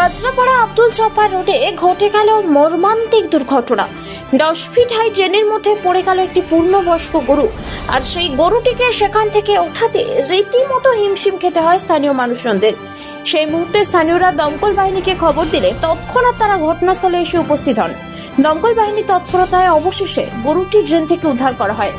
Kajrapara Abdul chopper রোডে ঘটে গেল মর্মান্তিক দুর্ঘটনা। দশ ফিট হাই ড্রেনের মধ্যে পড়ে গেল একটি পূর্ণবয়স্ক গরু। আর সেই গরুটিকে সেখান থেকে ওঠাতে রীতিমতো হিমশিম খেতে হয় স্থানীয় মানুষজনদের। সেই মুহূর্তে স্থানীয়রা দমকল বাহিনীকে খবর দিলে তৎক্ষণাৎ তারা ঘটনাস্থলে এসে উপস্থিত হন। দমকল বাহিনী তৎপরতায় অবশেষে গরুটি ড্রেন থেকে উদ্ধার করা হয়।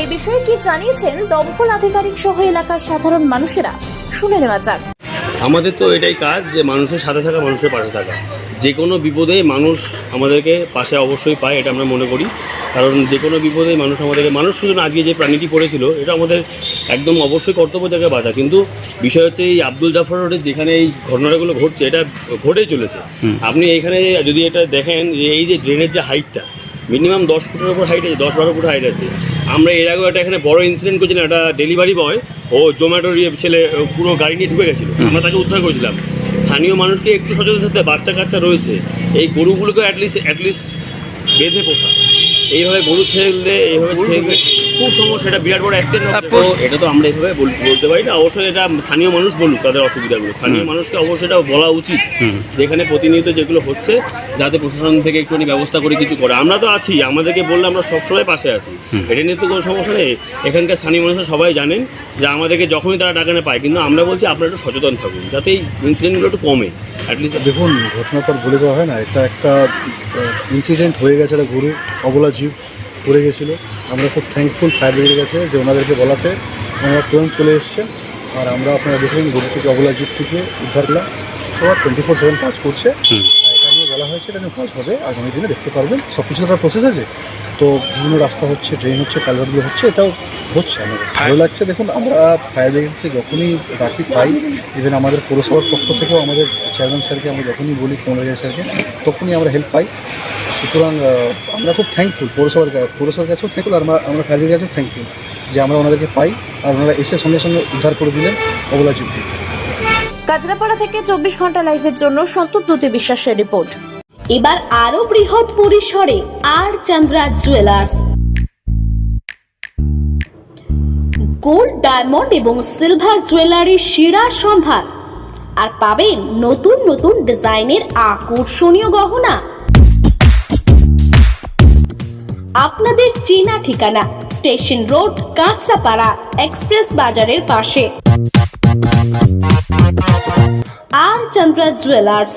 এই বিষয়ে কি জানিয়েছেন দমকল আধিকারিক সহ এলাকার সাধারণ মানুষেরা? শুনে নেওয়া যাক। আমাদের তো এটাই কাজ যে মানুষের সাথে থাকা মানুষের পাশে থাকা। যে কোনো বিপদে মানুষ আমাদেরকে পাশে অবশ্যই পায় এটা আমরা মনে করি। কারণ যে কোনো বিপদে মানুষ আমাদেরকে মানুষ শুধু আজকে যে প্রাণীটি পড়েছিল এটা আমাদের একদম অবশ্যই কর্তব্য থেকে বাধা। কিন্তু বিষয় হচ্ছে এই আব্দুল জাফর রোডে যেখানে এই ঘটনাগুলো ঘটছে এটা ঘটেই চলেছে। আপনি এইখানে যদি এটা দেখেন যে এই যে ড্রেনের যে হাইটটা মিনিমাম দশ ফুটের উপর হাইট আছে দশ বারো ফুট হাইট আছে। আমরা এর আগেও একটা এখানে বড় ইনসিডেন্ট করেছিলাম একটা ডেলিভারি বয় ও জোম্যাটোর ছেলে পুরো গাড়ি নিয়ে ঢুকে গেছিল। আমরা তাকে উদ্ধার করেছিলাম। স্থানীয় মানুষকে একটু সচেতন থাকতে বাচ্চা কাচ্চা রয়েছে এই গরুগুলোকে অ্যাটলিস্ট অ্যাটলিস্ট বেঁধে পোষা। এইভাবে গরু ছেড়ে দিলে এইভাবে ছেড়ে দিলে খুব সমস্যা এটা বিরাট বড় অ্যাক্সিডেন্ট তো এটা তো আমরা এইভাবে বলতে পারি না। অবশ্যই এটা স্থানীয় মানুষ বলুক তাদের অসুবিধাগুলো। স্থানীয় মানুষকে অবশ্যই এটা বলা উচিত যেখানে প্রতিনিয়ত যেগুলো হচ্ছে যাতে প্রশাসন থেকে একটুখানি ব্যবস্থা করে কিছু করে। আমরা তো আছি আমাদেরকে বললে আমরা সবসময় পাশে আছি। এটা নিয়ে তো কোনো সমস্যা নেই। এখানকার স্থানীয় মানুষরা সবাই জানেন যে আমাদেরকে যখনই তারা ডাকানে পায় কিন্তু আমরা বলছি আপনারা একটু সচেতন থাকুন যাতে এই ইনসিডেন্টগুলো একটু কমে। দেখুন ঘটনা তো আর বলে দেওয়া হয় না। এটা একটা ইনসিডেন্ট হয়ে গেছে একটা গরু অবলা জীব পড়ে গেছিল। আমরা খুব থ্যাঙ্কফুল ফায়ার ব্রিগেডের কাছে যে ওনাদেরকে বলাতে ওনারা তুরন্ত চলে এসছে। আর আমরা আপনারা দেখলেন গরু থেকে অবলা জীব থেকে উদ্ধার করলাম। সবার টোয়েন্টি ফোর সেভেন কাজ করছে। এটা নিয়ে বলা হয়েছে এটা নিয়ে কাজ হবে আগামী দিনে দেখতে পারবেন। সব কিছু একটা প্রসেস আছে। তো বিভিন্ন রাস্তা হচ্ছে ড্রেন হচ্ছে কালভারগুলো হচ্ছে এটাও হচ্ছে আমাদের। ভালো লাগছে দেখুন আমরা ফায়ার ব্রিগেড থেকে যখনই ডাকি পাই ইভেন আমাদের পৌরসভার পক্ষ থেকেও আমাদের চেয়ারম্যান স্যারকে আমরা যখনই বলি কমলাজার স্যারকে তখনই আমরা হেল্প পাই। সুতরাং আমরা খুব থ্যাঙ্কফুল পৌরসভার পৌরসভার কাছেও থ্যাঙ্কফুল আর আমরা ফায়ার ব্রিগেড কাছেও থ্যাঙ্কফুল যে আমরা ওনাদেরকে পাই আর ওনারা এসে সঙ্গে সঙ্গে উদ্ধার করে দিলেন অবলা জীবটি কাজরাপাড়া থেকে চব্বিশ ঘণ্টা লাইভের জন্য সন্তত দ্যুতি বিশ্বাসের রিপোর্ট। এবার আরও বৃহৎ পরিসরে আর চন্দ্রা জুয়েলার্স। গোল্ড, ডায়মন্ড এবং সিলভার জুয়েলারির সেরা সম্ভার। আর পাবেন নতুন নতুন ডিজাইনের আকর্ষণীয় গহনা। আপনাদের চেনা ঠিকানা স্টেশন রোড, কাঁচরাপাড়া, এক্সপ্রেস বাজারের পাশে। আর চন্দ্রা জুয়েলার্স